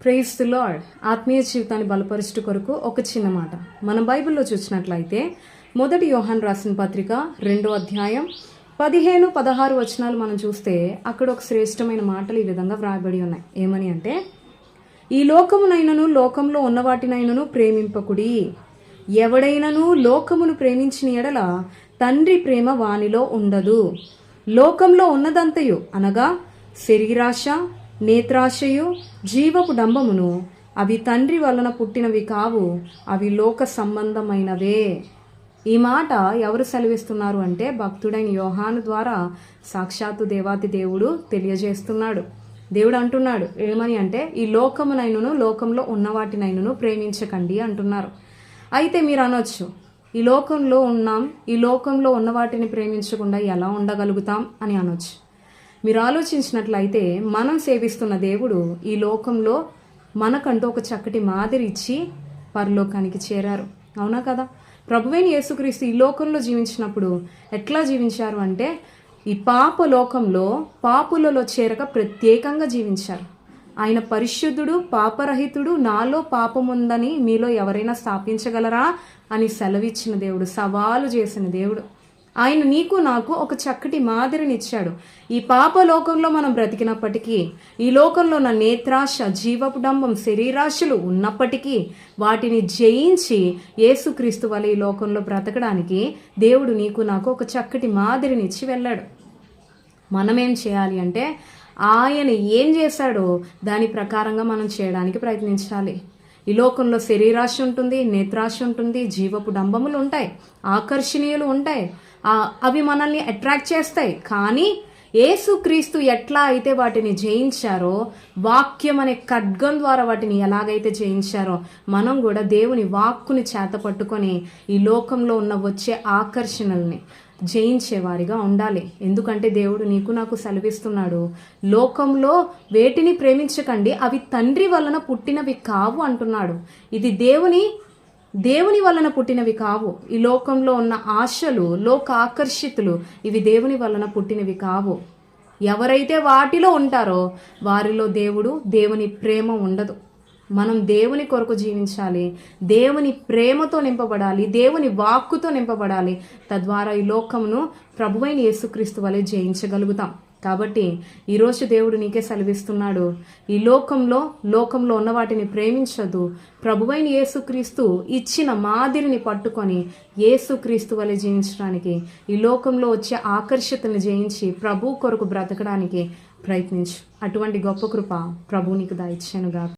Praise the lord ఆత్మీయ జీవితాన్ని బలపరుచు కొరకు ఒక చిన్న మాట. మనం బైబిల్లో చూసినట్లయితే మొదటి యోహాన్ రాసిన పత్రిక రెండో అధ్యాయం పదిహేను పదహారు వచనాలు మనం చూస్తే అక్కడ ఒక శ్రేష్టమైన మాటలు ఈ విధంగా వ్రాయబడి ఉన్నాయి. ఏమని అంటే ఈ లోకమునైనను లోకంలో ఉన్న వాటినైనను ప్రేమింపకుడి. ఎవడైనను లోకమును ప్రేమించిన ఎడల తండ్రి ప్రేమ వానిలో ఉండదు. లోకంలో ఉన్నదంతయు అనగా శరీరాశ నేత్రాశయు జీవపు డంబమును అవి తండ్రి వలన పుట్టినవి కావు అవి లోక సంబంధమైనవే. ఈ మాట ఎవరు సెలవిస్తున్నారు అంటే భక్తుడైన యోహాను ద్వారా సాక్షాత్తు దేవాతి దేవుడు తెలియజేస్తున్నాడు. దేవుడు అంటున్నాడు ఏమని అంటే ఈ లోకమునైనను లోకంలో ఉన్న వాటినైనను ప్రేమించకండి అంటున్నారు. అయితే మీరు అనొచ్చు ఈ లోకంలో ఉన్నాం ఈ లోకంలో ఉన్న వాటిని ప్రేమించకుండా ఎలా ఉండగలుగుతాం అని అనొచ్చు. మీరు ఆలోచించినట్లయితే మనం సేవిస్తున్న దేవుడు ఈ లోకంలో మనకంటూ ఒక చక్కటి మాదిరి ఇచ్చి పరలోకానికి చేరారు. అవునా కదా? ప్రభువైన యేసుక్రీస్తు ఈ లోకంలో జీవించినప్పుడు ఎట్లా జీవించారు అంటే ఈ పాప లోకంలో పాపులలో చేరక ప్రత్యేకంగా జీవించారు. ఆయన పరిశుద్ధుడు పాపరహితుడు నాలో పాపముందని మీలో ఎవరైనా స్థాపించగలరా అని సెలవిచ్చిన దేవుడు సవాలు చేసిన దేవుడు. ఆయన నీకు నాకు ఒక చక్కటి మాదిరిని ఇచ్చాడు ఈ పాప లోకంలో మనం బ్రతికినప్పటికీ ఈ లోకంలో ఉన్న నేత్రాశ జీవపుడంబం శరీరాశలు ఉన్నప్పటికీ వాటిని జయించి యేసుక్రీస్తు వల్ల ఈ లోకంలో బ్రతకడానికి దేవుడు నీకు నాకు ఒక చక్కటి మాదిరిని ఇచ్చి వెళ్ళాడు. మనమేం చేయాలి అంటే ఆయన ఏం చేశాడో దాని ప్రకారంగా మనం చేయడానికి ప్రయత్నించాలి. ఈ లోకంలో శరీరాశి ఉంటుంది నేత్రాశి ఉంటుంది జీవపు డంబములు ఉంటాయి ఆకర్షణీయులు ఉంటాయి. అవి మనల్ని అట్రాక్ట్ చేస్తాయి. కానీ ఏసుక్రీస్తు ఎట్లా అయితే వాటిని జయించారో వాక్యం అనే ఖడ్గం ద్వారా వాటిని ఎలాగైతే జయించారో మనం కూడా దేవుని వాక్కుని చేత పట్టుకొని ఈ లోకంలో ఉన్న వచ్చే ఆకర్షణల్ని జయించేవారిగా ఉండాలి. ఎందుకంటే దేవుడు నీకు నాకు సెలవిస్తున్నాడు. లోకంలో వేటిని ప్రేమించకండి అవి తండ్రి వలన పుట్టినవి కావు అంటున్నాడు. ఇది దేవుని దేవుని వలన పుట్టినవి కావు. ఈ లోకంలో ఉన్న ఆశలు లోక ఆకర్షితులు ఇవి దేవుని వలన పుట్టినవి కావు. ఎవరైతే వాటిలో ఉంటారో వారిలో దేవుడు దేవుని ప్రేమ ఉండదు. మనం దేవుని కొరకు జీవించాలి దేవుని ప్రేమతో నింపబడాలి దేవుని వాక్కుతో నింపబడాలి. తద్వారా ఈ లోకమును ప్రభువైన యేసుక్రీస్తు వలె జయించగలుగుతాం. కాబట్టి ఈరోజు దేవుడు నీకే సెలవిస్తున్నాడు ఈ లోకంలో లోకంలో ఉన్న వాటిని ప్రేమించదు. ప్రభువైన యేసుక్రీస్తు ఇచ్చిన మాదిరిని పట్టుకొని యేసుక్రీస్తు వలె జీవించడానికి ఈ లోకంలో వచ్చే ఆకర్షతను జయించి ప్రభు కొరకు బ్రతకడానికి ప్రయత్నించు. అటువంటి గొప్ప కృప ప్రభు నీకు దాయిచ్చానుగా